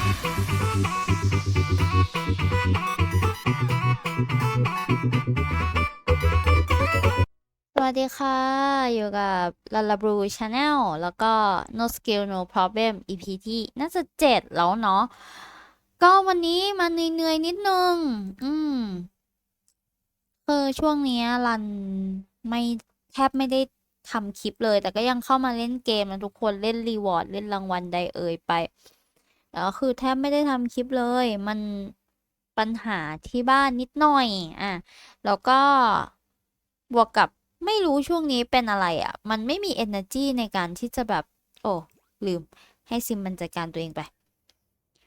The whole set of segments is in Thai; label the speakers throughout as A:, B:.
A: สวัสดีค่ะ อยู่กับลาลาบรูชาแนลแล้วก็ no skill no problem EP ที่น่าจะเจ็ดแล้วเนาะก็วันนี้มาเหนื่อยๆนิดนึง อืมคือช่วงนี้รันไม่แทบไม่ได้ทำคลิปเลย แต่ก็ยังเข้ามาเล่นเกมนะทุกคนเล่นรีวอร์ด เล่นรางวัลใดเอ่ยไป แล้วก็คือแทบไม่ได้ทำคลิปเลย มันปัญหาที่บ้านนิดหน่อย อะ แล้วก็บวกกับไม่รู้ช่วงนี้เป็นอะไรอะ่ะ มันไม่มี energy ในการที่จะแบบ โอ้ลืม ให้ซิมมันจัดการตัวเองไป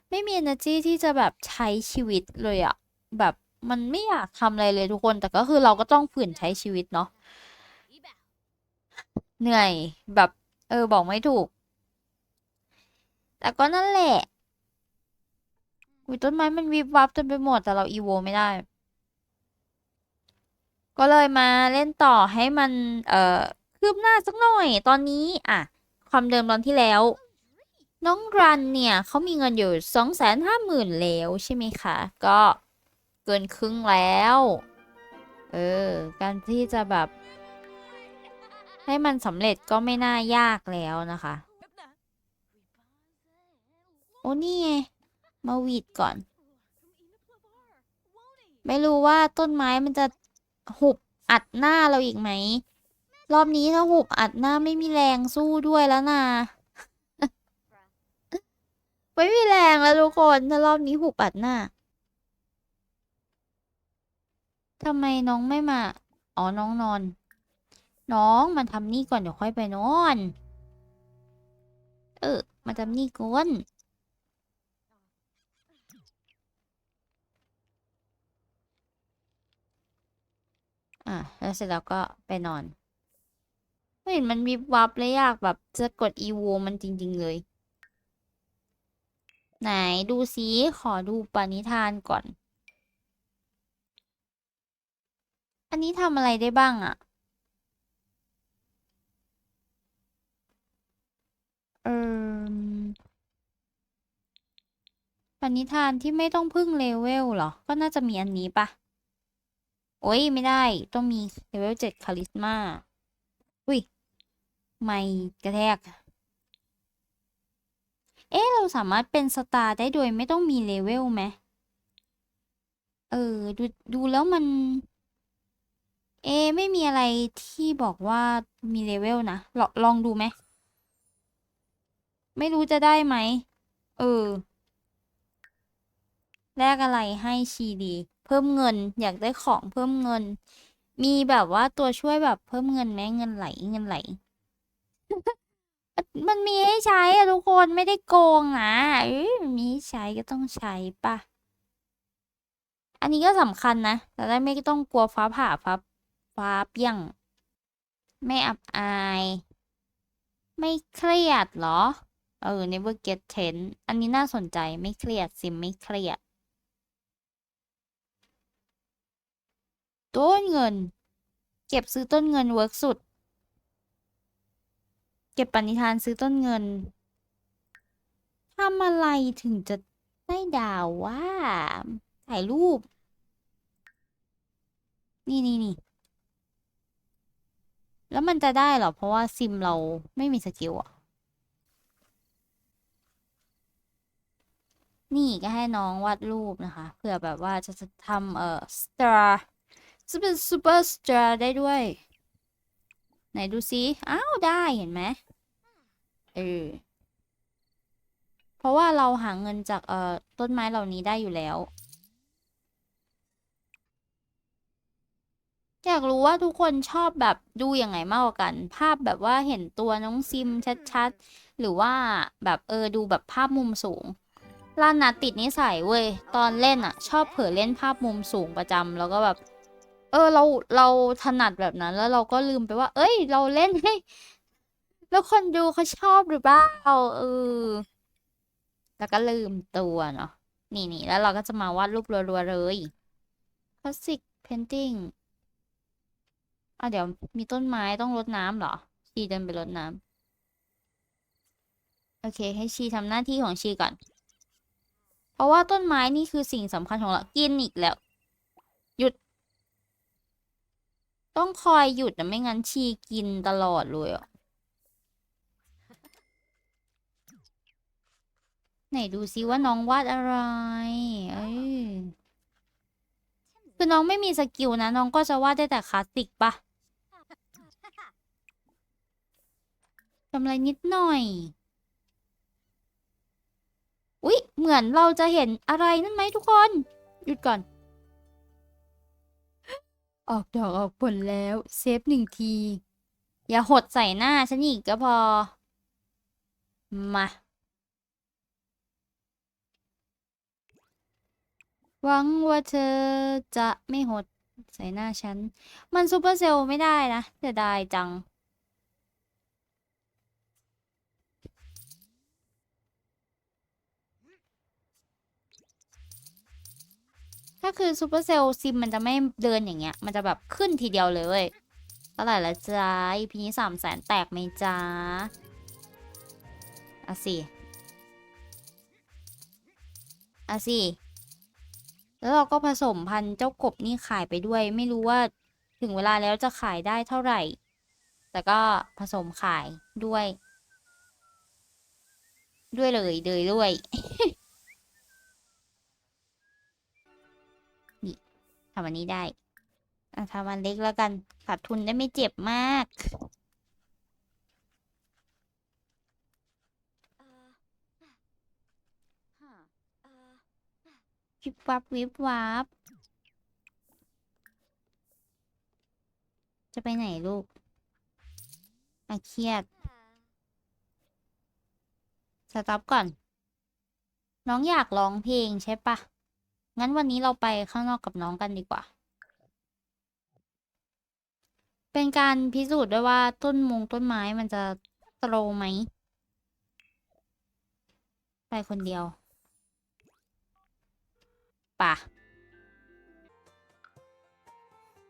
A: ไม่มี energy ที่จะแบบใช้ชีวิตเลยอะ่ะ แบบมันไม่อยากทำอะไรเลยทุกคน แต่ก็คือเราก็ต้องฝืนใช้ชีวิตเนาะ เหนื่อยแบบ เออ บอกไม่ถูก แต่ก็นั่นแหละ อุยต้นไม้มันวิบวับเต็มไปหมดแต่เราอีโวไม่ได้ ก็เลยมาเล่นต่อให้มัน เอ่อคืบหน้าสักหน่อย ตอนนี้ อะ ความเดิมตอนที่แล้ว น้องรันเนี่ยเขามีเงินอยู่สองแสนห้าหมื่นแล้วใช่ไหมคะ ก็เกินครึ่งแล้ว เออ การที่จะแบบ ให้มันสำเร็จก็ไม่น่ายากแล้วนะคะ โอ้นี่ไง มาหวีดก่อน ไม่รู้ว่าต้นไม้มันจะหุบอัดหน้าเราอีกไหม รอบนี้ถ้าหุบอัดหน้าไม่มีแรงสู้ด้วยแล้วนะไม่มีแรงแล้วทุกคนถ้ารอบนี้หุบอัดหน้าทำไมน้องไม่มา อ๋อ น้องนอน น้องมาทำนี่ก่อนเดี๋ยวค่อยไปนอน เออ มาทำนี่ก่อน อะแล้วเสร็จแล้วก็ไปนอน ไม่เห็นมันวิบวับเลยยากแบบจะกดอีโวมันจริง ๆ เลย ไหนดูซิขอดูปณิธานก่อน อันนี้ทำอะไรได้บ้างอะเออปณิธานที่ไม่ต้องพึ่งเลเวลเหรอ ก็น่าจะมีอันนี้ปะ โอ้ยไม่ได้ต้องมีเลเวลเจ็ดคาลิสมาอุ้ย ไม่กระแทก เอ๊ะ เราสามารถเป็นสตาร์ได้โดยไม่ต้องมีเลเวลไหมเออ ดูดูแล้วมัน เอ ไม่มีอะไรที่บอกว่ามีเลเวลนะลอลองดูไหม ไม่รู้จะได้ไหม เออ แลกอะไรให้ชีดี เพิ่มเงิน อยากได้ของเพิ่มเงิน มีแบบว่าตัวช่วยแบบเพิ่มเงินไหมเงินไหลเงินไหล มันมีให้ใช้อะทุกคนไม่ได้โกงนะเอ้ยมันมีให้ใช้ก็ต้องใช้ปะอันนี้ก็สำคัญนะแต่ได้ไม่ต้องกลัวฟ้าผ่าฟ้าฟ้าเปี้ยง ไม่อับอาย ไม่เครียดเหรอ เออ never get tense อันนี้น่าสนใจไม่เครียดซิมไม่เครียด ต้นเงิน เก็บซื้อต้นเงินเวิร์กสุด เก็บปณิธานซื้อต้นเงินทำอะไรถึงจะได้ดาวว่าถ่ายรูป นี่นี่นี่แล้วมันจะได้เหรอ เพราะว่าซิมเราไม่มีสกิลอะ นี่ก็ให้น้องวาดรูปนะคะ เผื่อแบบว่าจะทำเอ่อ star จะเป็น super star ได้ด้วย ไหนดูซิ อ้าวได้เห็นไหมเออ เพราะว่าเราหาเงินจากเอ่อต้นไม้เหล่านี้ได้อยู่แล้ว อยากรู้ว่าทุกคนชอบแบบดูยังไงมากกว่ากัน ภาพแบบว่าเห็นตัวน้องซิมชัดๆ หรือว่าแบบเออดูแบบภาพมุมสูงลานนาติดนิสัยเว้ย ตอนเล่นอะชอบเผลอเล่นภาพมุมสูงประจำแล้วก็แบบ เออ เราเราถนัดแบบนั้น แล้วเราก็ลืมไปว่า เอ้ย เราเล่นให้ แล้วคนดูเขาชอบหรือเปล่าเออแล้วก็ลืมตัวเนาะนี่นี่แล้วเราก็จะมาวาดรูปรัวๆเลย Classic Painting อะเดี๋ยวมีต้นไม้ต้องรดน้ำเหรอ ชีเดินไปรดน้ำโอเค ให้ชีทำหน้าที่ของชีก่อน เพราะว่าต้นไม้นี่คือสิ่งสำคัญของเรา กินอีกแล้ว หยุด ต้องคอยหยุดนะไม่งั้นชีกินตลอดเลยอะ ไหนดูซิว่าน้องวาดอะไร เอ้ย คือน้องไม่มีสกิลนะ น้องก็จะวาดได้แต่คลาสสิกปะกำไรนิดหน่อย อุ๊ย เหมือนเราจะเห็นอะไรนั่นไหมทุกคน หยุดก่อน ออกดอกออกผลแล้ว เซฟหนึ่งที อย่าหดใส่หน้าฉันอีกก็พอ มา หวังว่าเธอจะไม่หดใส่หน้าฉัน มันซูเปอร์เซลไม่ได้นะเสียดายจัง ถ้าคือซูเปอร์เซลล์ซิมมันจะไม่เดินอย่างเงี้ย มันจะแบบขึ้นทีเดียวเลยเว้ยเท่าไหร่ละจ้า EP นี้สามแสนแตกไหมจ้าอะสิอะสิแล้วเราก็ผสมพันธุ์เจ้ากบนี่ขายไปด้วย ไม่รู้ว่าถึงเวลาแล้วจะขายได้เท่าไหร่ แต่ก็ผสมขายด้วย ด้วยเลยเลยด้วย ทำอันนี้ได้อะทำอันเล็กแล้วกันขาดทุนได้ไม่เจ็บมาก วิบวับวิบวับ จะไปไหนลูกอะเครียด สต็อปก่อน น้องอยากร้องเพลงใช่ปะ งั้นวันนี้เราไปข้างนอกกับน้องกันดีกว่า เป็นการพิสูจน์ด้วยว่าต้นมงต้นไม้มันจะโตรไหม ไปคนเดียวป่ะ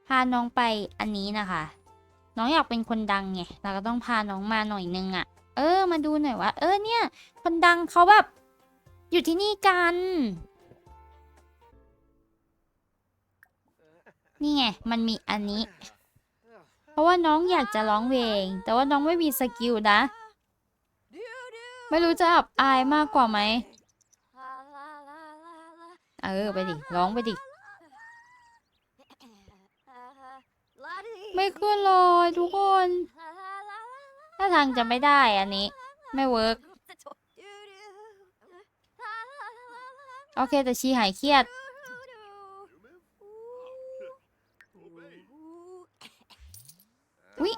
A: พาน้องไปอันนี้นะคะ น้องอยากเป็นคนดังไง เราก็ต้องพาน้องมาหน่อยนึงอะ่ะ เออ มาดูหน่อยว่า เออเนี่ย คนดังเขาแบบ อยู่ที่นี่กัน นี่ไง มันมีอันนี้ เพราะว่าน้องอยากจะร้องเพลง แต่ว่าน้องไม่มีสกิลนะ ไม่รู้จะอับอายมากกว่าไหม เออ ไปดิ ร้องไปดิ ไม่ขึ้นเลยทุกคน ถ้าทางจะไม่ได้อันนี้ ไม่เวิร์กโอเค แต่ชีหายเครียด อุ๊ย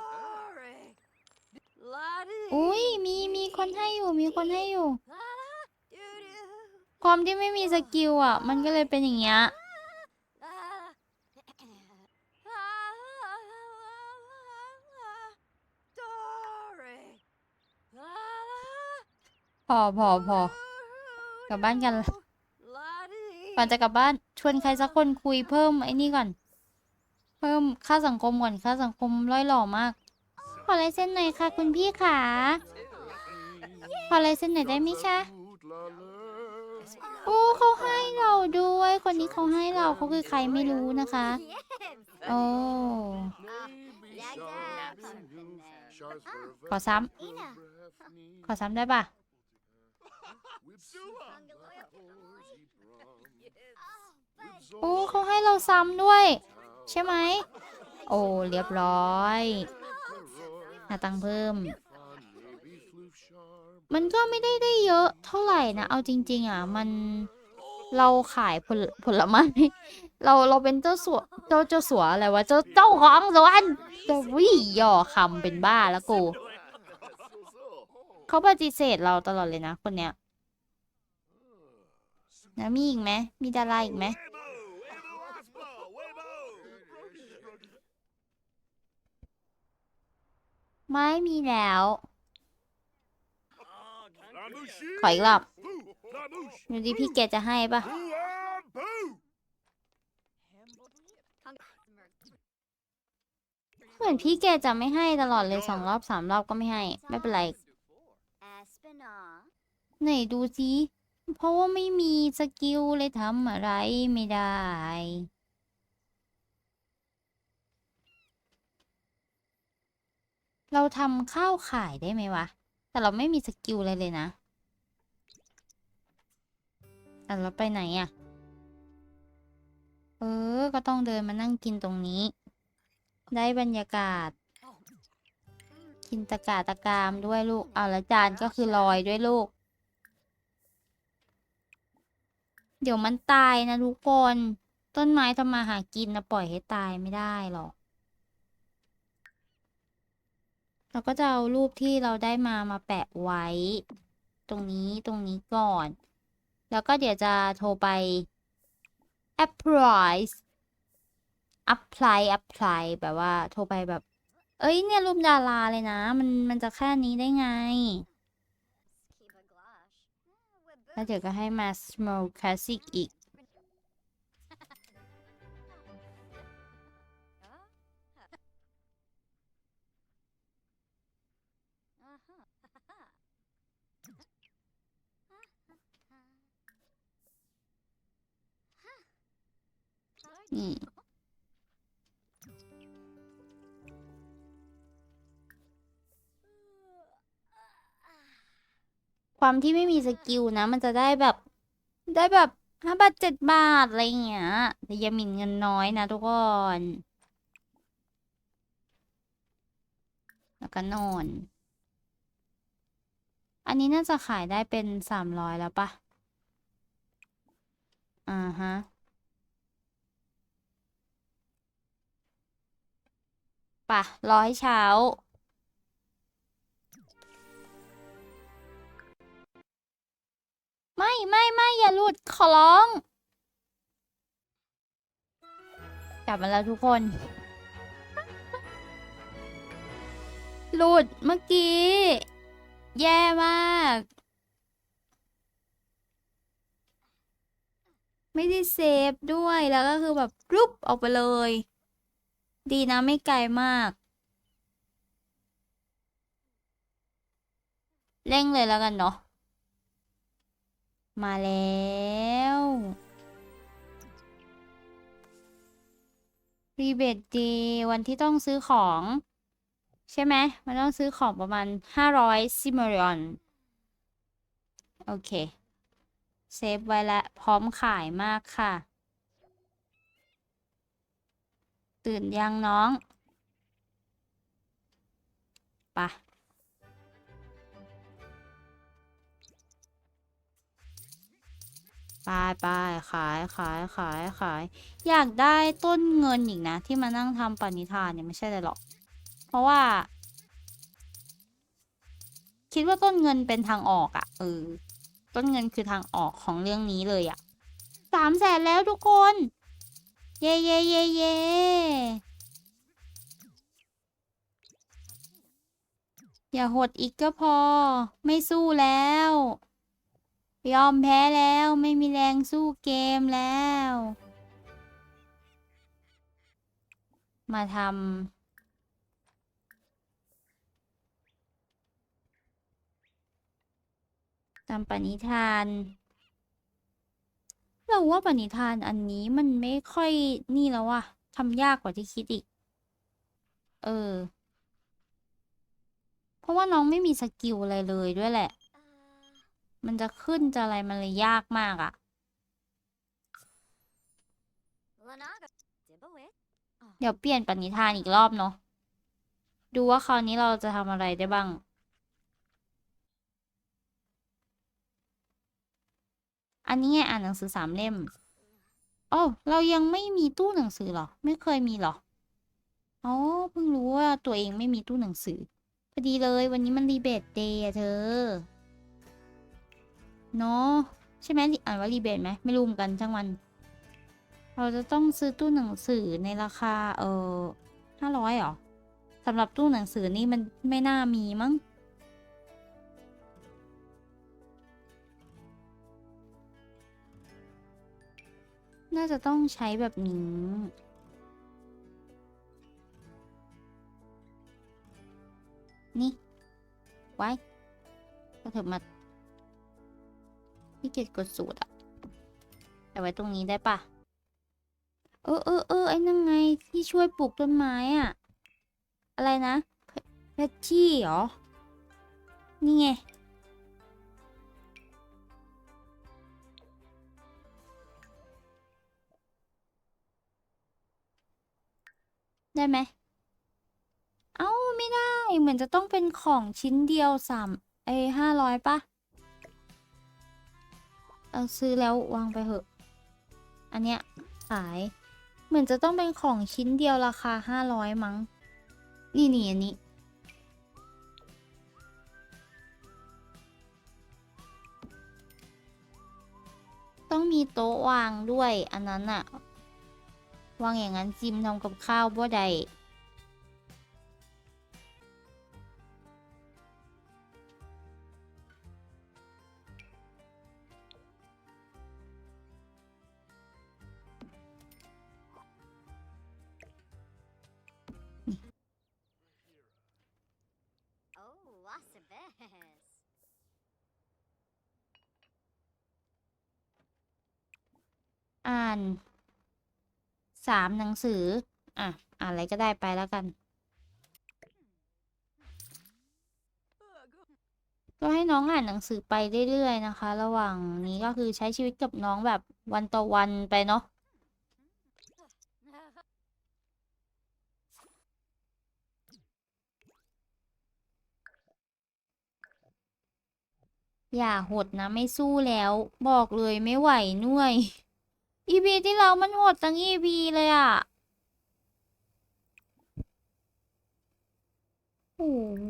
A: อุ้ยมีมีคนให้อยู่ มีคนให้อยู่ ควา มที่ไม่สกิลอะ มันก็เลยเป็นอย่างเงี้ย พอพอพอกลับบ้านกันก่อนจะกลับบ้านชวนใครสักคนคุยเพิ่มไอ้นี่ก่อน เพิ่มค่าสังคมก่อนค่าสังคมร้อยหล่อมาก ขอลายเส้นหน่อยค่ะ คุณพี่ขาขอลายเส้นหน่อยได้ไหมคะ โอ้เขาให้เราด้วย คนนี้เขาให้เราเขาคือใครไม่รู้นะคะ โอ้ ขอซ้ำขอซ้ำได้ปะโอ้เขาให้เราซ้ำด้วย ใช่ไหม โอ้เรียบร้อยหาตังค์เพิ่ม มันก็ไม่ได้ได้เยอะเท่าไหร่นะ เอาจริง ๆ อะ มันเราขายผลผลไม้ เราเราเป็นเจ้าสัวเจ้าเจ้าสัวอะไรวะ เจ้าเจ้าของสวนจะวิ่งย่อคำเป็นบ้าแล้วกู เขาปฏิเสธเราตลอดเลยนะ คนเนี้ยนะมีอีกไหม มีดาราอีกไหมไม่มีแล้ว ขออีกรอบดูดิพี่แกจะให้ปะเหมือนพี่แกจะไม่ให้ตลอดเลยสองรอบสามรอบก็ไม่ให้ ไม่เป็นไร ไหนดูซิเพราะว่าไม่มีสกิลเลยทำอะไรไม่ได้ เราทำข้าวขายได้ไหมวะ แต่เราไม่มีสกิลอะไรเลยนะอ่เราไปไหนอะ เออ ก็ต้องเดินมานั่งกินตรงนี้ ได้บรรยากาศ กินตะกาตะกามด้วยลูก เอาล้วจานก็คือลอยด้วยลูก เดี๋ยวมันตายนะทุกคน ต้นไม้ทำมาหากินนะปล่อยให้ตายไม่ได้หรอก เราก็จะเอารูปที่เราได้มามาแปะไว้ ตรงนี้ตรงนี้ก่อน แล้วก็เดี๋ยวจะโทรไป apply apply apply แบบว่าโทรไปแบบ เอ้ยเนี่ยรูปดาราเลยนะ มันมันจะแค่นี้ได้ไง แล้วเดี๋ยวก็ให้มา small classic อีก นี่ ความที่ไม่มีสกิลนะ มันจะได้แบบ ได้แบบห้าบาทเจ็ดบาท อะไรอย่างเงี้ย แต่อย่ามินเงินน้อยนะทุกคน แล้วก็นอน อันนี้น่าจะขายได้เป็นสามร้อยแล้วปะอ่าฮะ ปะรอให้เช้า ไม่ไม่ไม่อย่าหลุดขอร้อง กลับมาแล้วทุกคน หลุดเมื่อกี้ แย่มาก ไม่ได้เซฟด้วยแล้วก็คือแบบรุบออกไปเลย ดีนะไม่ไกลมาก เร่งเลยแล้วกันเนาะ มาแล้วรีเบทดีวันที่ต้องซื้อของ ใช่ไหม มันต้องซื้อของประมาณ500ซิมเริออนโอเค เซฟไว้แล้วพร้อมขายมากค่ะ ตื่นยังน้องไปะไปไปขายขายขายขาย อยากได้ต้นเงินอีกนะ ที่มานั่งทำปณิธานเนี่ยไม่ใช่เลยหรอก เพราะว่า คิดว่าต้นเงินเป็นทางออกอะ่ะเออต้นเงินคือทางออกของเรื่องนี้เลยอะ่ะสามแสนแล้วทุกคน เย่เย่เย่เย่อย่าหดอีกก็พอ ไม่สู้แล้ว ยอมแพ้แล้วไม่มีแรงสู้เกมแล้ว มาทำทำปณิธาน เราว่าปณิธานอันนี้มันไม่ค่อยนี่แล้วว่ะทำยากกว่าที่คิดอีก เออ เพราะว่าน้องไม่มีสกิลอะไรเลยด้วยแหละ มันจะขึ้นจะอะไรมันเลยยากมากอะเดี๋ยวเปลี่ยนปณิธานอีกรอบเนาะ ดูว่าคราวนี้เราจะทำอะไรได้บ้าง อันนี้ไงอ่านหนังสือสามเล่มโอ้เรายังไม่มีตู้หนังสือหรอ ไม่เคยมีหรออ๋อเพิ่งรู้ว่าตัวเองไม่มีตู้หนังสือพอดีเลยวันนี้มันรีเบทเดย์อะเธอเนาะใช่ไหมอ่านว่ารีเบทไหมไม่รู้เหมือนกันช่างมัน เราจะต้องซื้อตู้หนังสือในราคาเออห้าร้อยหรอสำหรับตู้หนังสือนี่มันไม่น่ามีมั้ง น่าจะต้องใช้แบบนี้ นี่ ไว้ก็เถอมาพี่เกียจกดสูตรอะแต่ไว้ตรงนี้ได้ปะเออเออเออไอ้นั่นไงที่ช่วยปลูกต้นไม้อะอะไรนะเพเพชชี่เหรอ นี่ไง ได้ไหม เอ้า ไม่ได้ เหมือนจะต้องเป็นของชิ้นเดียวสามไอห้าร้อยปะเอาซื้อแล้ววางไปเหอะ อันเนี้ยขาย เหมือนจะต้องเป็นของชิ้นเดียวราคาห้าร้อยมั้ง นี่นี่อันนี้ต้องมีโต๊ะวางด้วยอันนั้นอะ วางอย่างนั้นจิมทำกับข้าวบ่ได้
B: Oh, lots of bears.
A: อ่าน สามหนังสือ อะอ่านอะไรก็ได้ไปแล้วกัน ก็ให้น้องอ่านหนังสือไปเรื่อยๆนะคะ ระหว่างนี้ก็คือใช้ชีวิตกับน้องแบบวันต่อวันไปเนาะอย่าหดนะไม่สู้แล้ว บอกเลยไม่ไหวน่วย อีพีที่เรามันโหดตั้งอีพีเลยอะโอ้โห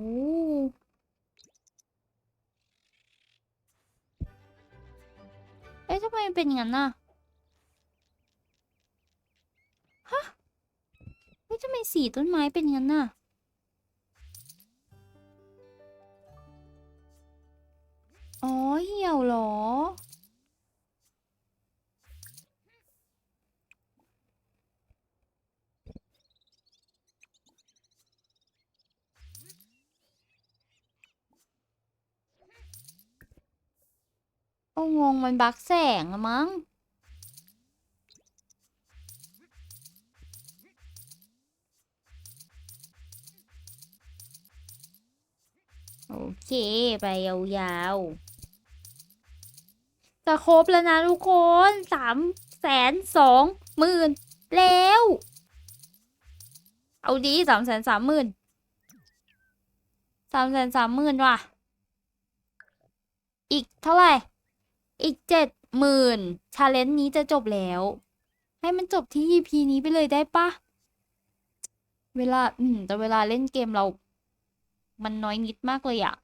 A: เอ๊ะทำไมเป็นอย่างนั้นน่ะ ฮะ เฮ้ยทำไมสีต้นไม้เป็นอย่างนั้นน่ะ งมันบักแสงอะมั้ง โอเค ไปยาวๆจะครบแล้วนะทุกคนสามแสนสองหมื่นแล้ว เอาดีสามแสนสามหมื่นสามแสนสามหมื่นว่ะ อีกเท่าไหร่ อีกเจ็ดหมื่นชาเลนจ์นี้จะจบแล้ว ให้มันจบที่ EP นี้ไปเลยได้ปะเวลา อืม แต่เวลาเล่นเกมเรา มันน้อยนิดมากเลยอะ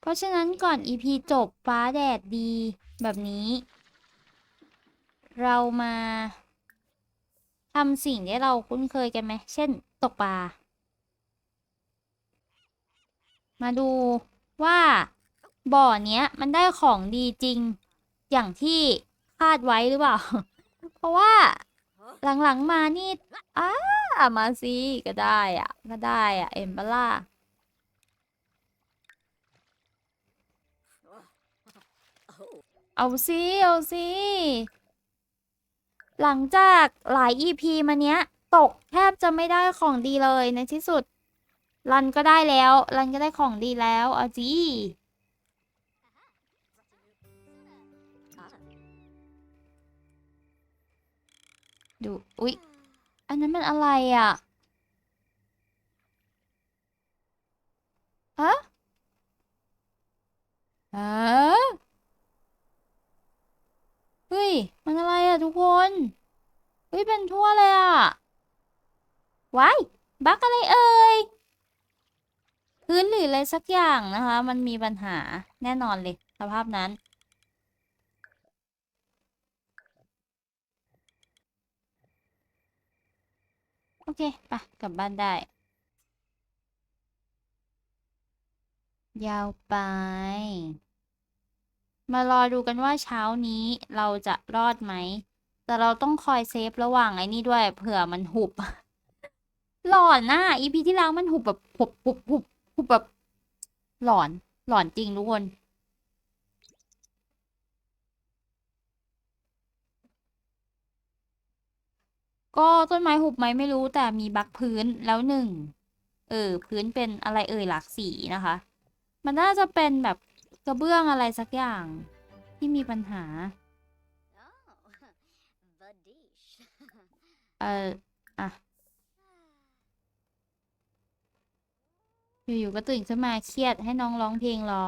A: เพราะฉะนั้นก่อน EP จบฟ้าแดดดี แบบนี้ เรามาทำสิ่งที่เราคุ้นเคยกันไหม เช่น ตกปลา มาดูว่าบ่อเนี้ย มันได้ของดีจริง อย่างที่คาดไว้หรือเปล่า เพราะว่าหลังๆมานี่อ้ามาสิก็ได้อะก็ได้อะเอ็มเบล่าเอาสิเอาสิหลังจากหลาย EP มาเนี้ย ตกแทบจะไม่ได้ของดีเลยในที่สุด รันก็ได้แล้ว รันก็ได้ของดีแล้วเอาจีดูอุ๊ย อันนั้นมันอะไรอะฮะฮะเฮ้ย มันอะไรอะทุกคน เฮ้ย เป็นทั่วเลยอะว้าย บั๊กอะไรเอ่ย พื้นหรืออะไรสักอย่างนะคะ มันมีปัญหาแน่นอนเลย สภาพนั้นโอเคไปกลับบ้านได้ ยาวไป มารอดูกันว่าเช้านี้เราจะรอดไหม แต่เราต้องคอยเซฟระหว่างไอ้นี่ด้วยเผื่อมันหุบ หลอนน่ะอีพีที่แล้วมันหุบแบบหุบหุบหุบ หุบแบบหลอนหลอนจริงทุกคนก็ต้นไม้หุบไหมไม่รู้แต่มีบักพื้นแล้วหนึ่ง เออ พื้นเป็นอะไรเอ่ยหลากสีนะคะ มันน่าจะเป็นแบบกระเบื้องอะไรสักอย่างที่มีปัญหา
B: Oh, the dish.
A: เอออะ อยู่ๆก็ตื่นขึ้นมาเครียดให้น้องร้องเพลงรอ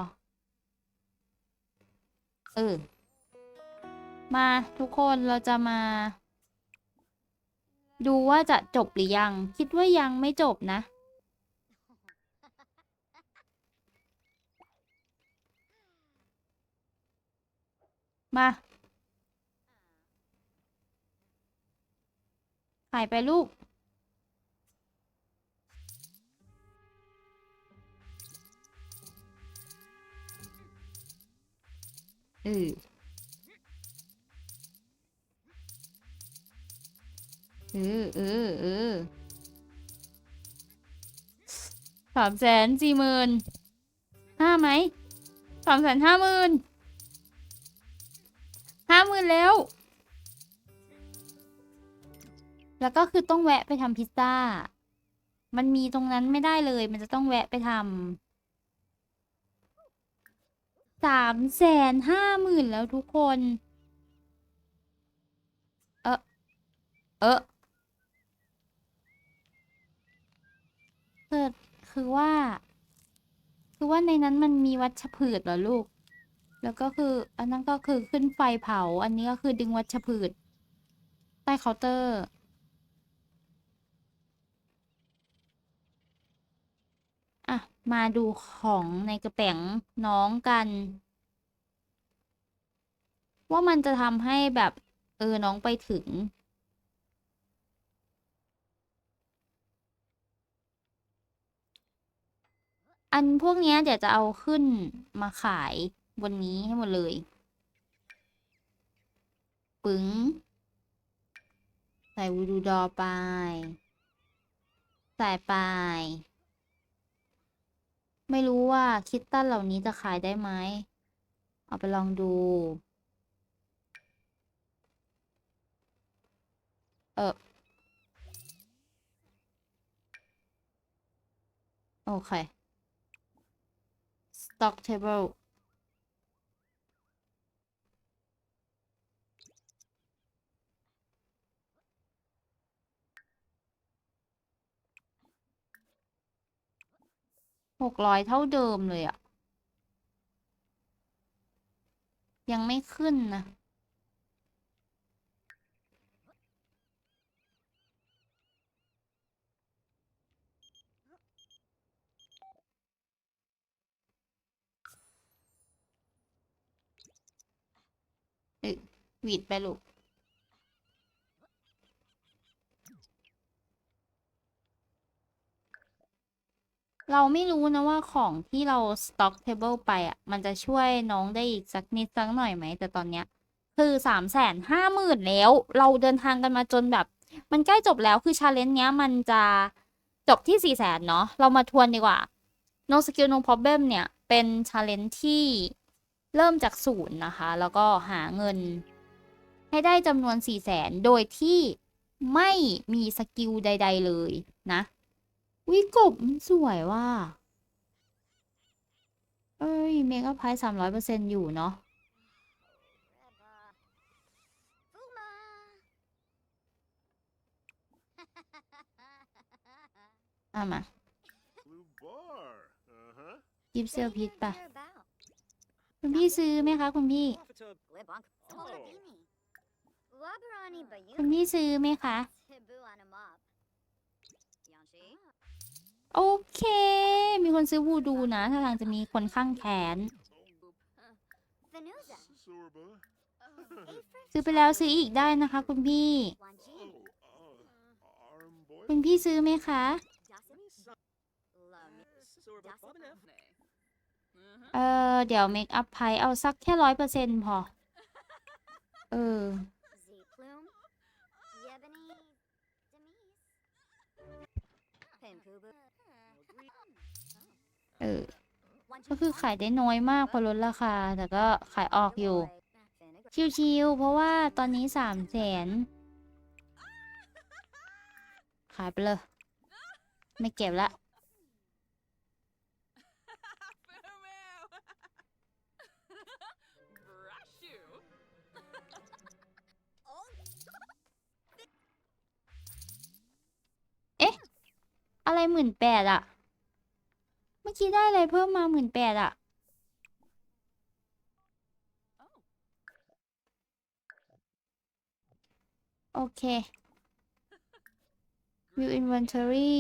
A: เออ มาทุกคนเราจะมา ดูว่าจะจบหรือยัง คิดว่ายังไม่จบนะ มาถ่ายไปลูก เออเออเออเออสามแสนสี่หมื่นห้าไหมสามแสนห้าหมื่นห้าหมื่นแล้ว แล้วก็คือต้องแวะไปทำพิซซ่า มันมีตรงนั้นไม่ได้เลย มันจะต้องแวะไปทำ สามแสนห้าหมื่นแล้วทุกคน เออเออคือคือว่า คือว่าในนั้นมันมีวัชพืชเหรอลูก แล้วก็คือ อันนั้นก็คือขึ้นไฟเผา อันนี้ก็คือดึงวัชพืช ใต้เคาน์เตอร์ อะ มาดูของในกระแป๋งน้องกัน ว่ามันจะทำให้แบบเออน้องไปถึง อันพวกเนี้ยเดี๋ยวจะเอาขึ้นมาขายบนนี้ให้หมดเลย ปึ๋งใส่วูดูดอไป ใส่ไป ไม่รู้ว่าคิตตันเหล่านี้จะขายได้ไหม เอาไปลองดู เออโอเค stock table หกร้อยเท่าเดิมเลยอะยังไม่ขึ้นนะอ้ยหวีดไปลูก เราไม่รู้นะว่าของที่เรา stock table ไปอะ มันจะช่วยน้องได้อีกสักนิดสักหน่อยไหม แต่ตอนเนี้ย คือสามแสนห้าหมื่นแล้ว เราเดินทางกันมาจนแบบ มันใกล้จบแล้วคือชาเลนจ์เนี้ย มันจะจบที่สี่แสนเนาะเรามาทวนดีกว่า no skill no problem เนี่ย เป็นชาเลนจ์ที่เริ่มจากศูนย์นะคะ แล้วก็หาเงิน ให้ได้จำนวนสี่แสนโดยที่ไม่มีสกิลใด ๆ เลยนะ วิกบมันสวยว่าเอ้ย เมกะไพสามร้อยเปอร์เซ็นอยู่เนาะ
B: Reba. Fuma.
A: อะมา
C: Blue bar. Uh huh.
A: ยิบเซลพิษ
B: Then
A: ปะ
B: hereabout.
A: คุณพี่ซื้อไหมคะ คุณพี่
B: Libonk. Solabini. Wabarani
A: คุณ
B: Bayuni.
A: พี่ซื้อไหมคะ
B: Tibu Anamab. Yanchi.
A: โอเค มีคนซื้อวูดูนะ ถ้าทางจะมีคนข้างแขน ซื้อไปแล้วซื้ออีกได้นะคะ คุณพี่ คุณพี่ซื้อไหมคะ เออเดี๋ยวเมคอัพไพเอาสักแค่ร้อยเปอร์เซ็นต์พอ เออ เออ ก็คือขายได้น้อยมากเพราะลดราคา แต่ก็ขายออกอยู่ ชิวๆ เพราะว่าตอนนี้สามแสนขายไปเลย ไม่เก็บละ อะไรหมื่นแปดอะเมื่อกี้ได้อะไรเพิ่มมาหมื่นแปดอะโอเค view inventory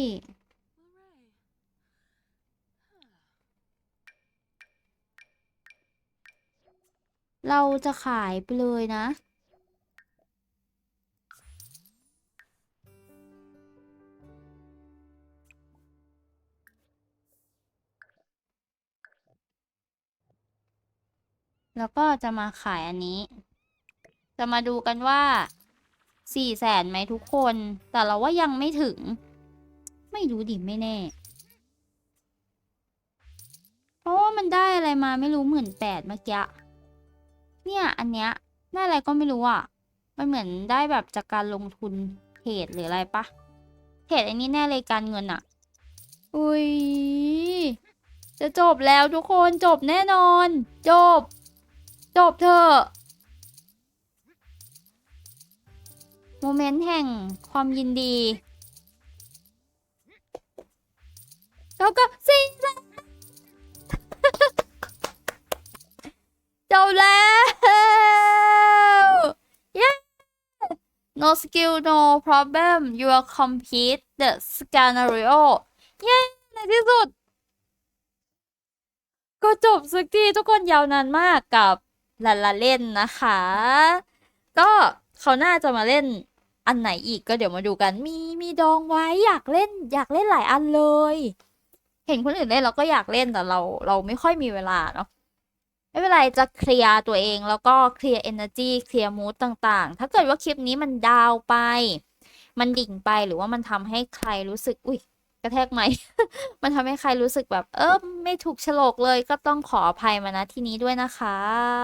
A: เราจะขายไปเลยนะ แล้วก็จะมาขายอันนี้ จะมาดูกันว่าสี่แสนไหมทุกคน แต่เราว่ายังไม่ถึง ไม่รู้ดิไม่แน่ เพราะว่ามันได้อะไรมาไม่รู้หมื่นแปดเมื่อกี้เนี่ยอันเนี้ยได้อะไรก็ไม่รู้อะ มันเหมือนได้แบบจากการลงทุนเทรดหรืออะไรปะเทรดอันนี้แน่เลยการเงินอะ อุ้ยจะจบแล้วทุกคนจบแน่นอน จบ จบเถอะโมเมนต์แห่งความยินดีแล้วก็สิจบแล้วเย้ no skill no problem you are complete the scenario เย้ในที่สุด ก็จบสักทีทุกคนยาวนานมากกับ ลาลาเล่นนะคะ ก็เขาน่าจะมาเล่นอันไหนอีกก็เดี๋ยวมาดูกัน มีมีดองไว้อยากเล่น อยากเล่นหลายอันเลย เห็นคนอื่นเล่นเราก็อยากเล่นแต่เรา เราไม่ค่อยมีเวลาเนาะไม่เป็นไรจะเคลียร์ตัวเองแล้วก็เคลียร์ energy เคลียร์ mood ต่างๆ ถ้าเกิดว่าคลิปนี้มันดาวไป มันดิ่งไปหรือว่ามันทำให้ใครรู้สึก อุ้ยกระแทกไหม มันทำให้ใครรู้สึกแบบ เออไม่ถูกฉลกเลยก็ต้องขออภัยมาณที่นี้ด้วยนะครั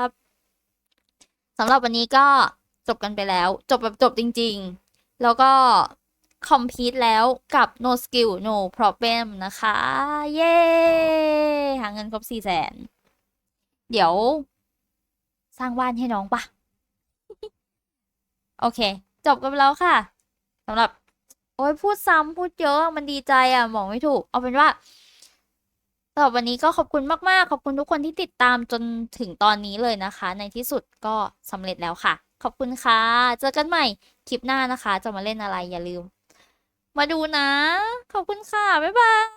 A: บ สำหรับวันนี้ก็จบกันไปแล้ว จบแบบจบจริง ๆ แล้วก็คอมพิวแล้วกับ no skill no problem นะคะ เย้ หาเงินครบสี่แสน เดี๋ยว สร้างบ้านให้น้องปะโอเค จบกันไปแล้วค่ะสำหรับ โอ้ยพูดซ้ำพูดเยอะมันดีใจอะบอกไม่ถูก เอาเป็นว่า สำหรับวันนี้ก็ขอบคุณมาก ๆ ขอบคุณทุกคนที่ติดตามจนถึงตอนนี้เลยนะคะ ในที่สุดก็สำเร็จแล้วค่ะ ขอบคุณค่ะ เจอกันใหม่คลิปหน้านะคะ จะมาเล่นอะไรอย่าลืม มาดูนะ ขอบคุณค่ะ บ๊ายบาย